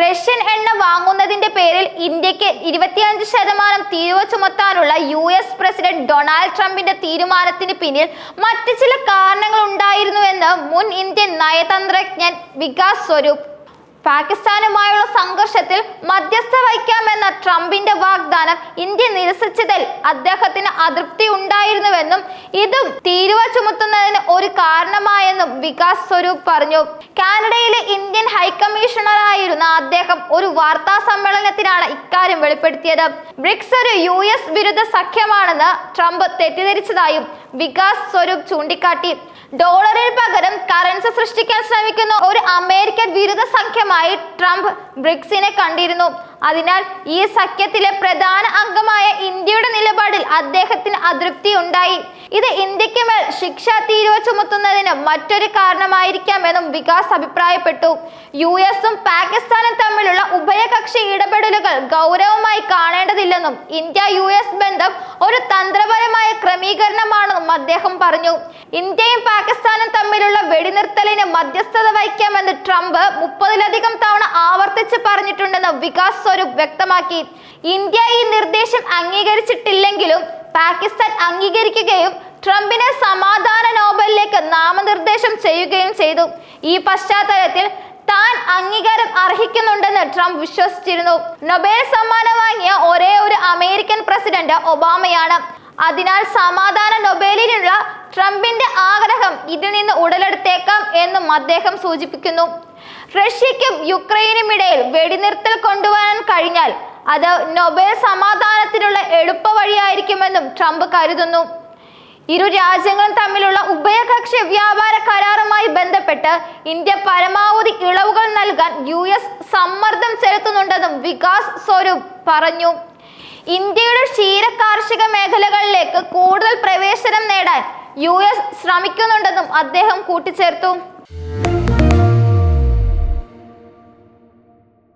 Russian എണ്ണ വാങ്ങുന്നതിന്റെ പേരിൽ ഇന്ത്യയ്ക്ക് ഇരുപത്തിയഞ്ച് ശതമാനം തീരുവ ചുമത്താനുള്ള യു എസ് പ്രസിഡന്റ് ഡൊണാൾഡ് ട്രംപിന്റെ തീരുമാനത്തിന് പിന്നിൽ മറ്റു ചില കാരണങ്ങൾ ഉണ്ടായിരുന്നുവെന്ന് മുൻ ഇന്ത്യൻ നയതന്ത്രജ്ഞൻ വികാസ് സ്വരൂപ്. പാകിസ്ഥാനുമായുള്ള സംഘർഷത്തിൽ മധ്യസ്ഥ വഹിക്കാമെന്ന ട്രംപിന്റെ വാഗ്ദാനം ഇന്ത്യ നിരസിച്ചതിൽ അദ്ദേഹത്തിന് അതൃപ്തി ഉണ്ടായിരുന്നുവെന്നും ഇതും തീരുവ ചുമത്തുന്നതിന് ഒരു കാരണമായെന്നും വികാസ് സ്വരൂപ് പറഞ്ഞു. കാനഡയിലെ ഇന്ത്യൻ ഹൈക്കമ്മീഷണറായിരുന്ന അദ്ദേഹം ഒരു വാർത്താ സമ്മേളനത്തിലാണ് ഇക്കാര്യം വെളിപ്പെടുത്തിയത്. ബ്രിക്സ് ഒരു യു എസ് വിരുദ്ധ സഖ്യമാണെന്ന് ട്രംപ് തെറ്റിദ്ധരിച്ചതായും വികാസ് സ്വരൂപ് ചൂണ്ടിക്കാട്ടി. ഡോളറിന് പകരം കറൻസി സൃഷ്ടിക്കാൻ ശ്രമിക്കുന്ന ഒരു അമേരിക്കൻ വിരുദ്ധ സഖ്യമായി ട്രംപ് ബ്രിക്സിനെ കണ്ടിരുന്നു. അതിനാൽ ഈ സഖ്യത്തിലെ പ്രധാന അംഗമായ ഇന്ത്യയുടെ നിലപാടിൽ അദ്ദേഹത്തിന് അതൃപ്തി ഉണ്ടായി. ഇത് ഇന്ത്യയ്ക്ക് മേൽ ശിക്ഷാ തീരുവ ചുമത്തുന്നതിന് മറ്റൊരു കാരണമായിരിക്കാമെന്നും വികാസ് അഭിപ്രായപ്പെട്ടു. യു എസും പാകിസ്ഥാനും തമ്മിലുള്ള ഉഭയകക്ഷി ഇടപെടലുകൾ ഗൗരവമായി കാണേണ്ടതില്ലെന്നും ഇന്ത്യ യു എസ് ബന്ധം ഒരു തന്ത്രപരമായ ക്രമീകരണമാണെന്നും അദ്ദേഹം പറഞ്ഞു. ഇന്ത്യയും പാകിസ്ഥാനും തമ്മിലുള്ള വെടിനിർത്തലിന് മധ്യസ്ഥത വഹിക്കാമെന്ന് ട്രംപ് മുപ്പതിലധികം തവണ ആവർത്തിച്ച് പറഞ്ഞിട്ടുണ്ടെന്ന് വികാസ് സ്വരൂപ് വ്യക്തമാക്കി. ഇന്ത്യ ഈ നിർദ്ദേശം അംഗീകരിച്ചിട്ടില്ലെങ്കിലും പാകിസ്ഥാൻ അംഗീകരിക്കുകയും ട്രംപിനെ സമാധാന നോബലിലേക്ക് നാമനിർദ്ദേശം ചെയ്യുകയും ചെയ്തു. ഈ പശ്ചാത്തലത്തിൽ താൻ അംഗീകാരം അർഹിക്കുന്നുണ്ടെന്ന് ട്രംപ് വിശ്വസിച്ചിരുന്നു. നൊബേൽ സമ്മാനം വാങ്ങിയ ഒബാമയാണ്. അതിനാൽ സമാധാന നൊബേലിനുള്ള ട്രംപിന്റെ ആഗ്രഹം ഇതിൽ നിന്ന് ഉടലെടുത്തേക്കാം എന്നും അദ്ദേഹം സൂചിപ്പിക്കുന്നു. റഷ്യയ്ക്കും യുക്രൈനും ഇടയിൽ വെടിനിർത്തൽ കൊണ്ടുവരാൻ കഴിഞ്ഞാൽ അത് നൊബേൽ സമാധാനത്തിനുള്ള എളുപ്പ വഴിയായിരിക്കുമെന്നും ട്രംപ് കരുതുന്നു. ഇരു രാജ്യങ്ങളും തമ്മിലുള്ള ഉഭയകക്ഷി വ്യാപാര കരാറുമായി ബന്ധപ്പെട്ട് ഇന്ത്യ പരമാവധി ഇളവുകൾ നൽകാൻ യു എസ് സമ്മർദ്ദം ചെലുത്തുന്നുണ്ടെന്നും വികാസ് സ്വരൂപ് പറഞ്ഞു. ഇന്ത്യയുടെ ക്ഷീര കാർഷിക മേഖലകളിലേക്ക് കൂടുതൽ പ്രവേശനം നേടാൻ യു എസ് ശ്രമിക്കുന്നുണ്ടെന്നും അദ്ദേഹം കൂട്ടിച്ചേർത്തു.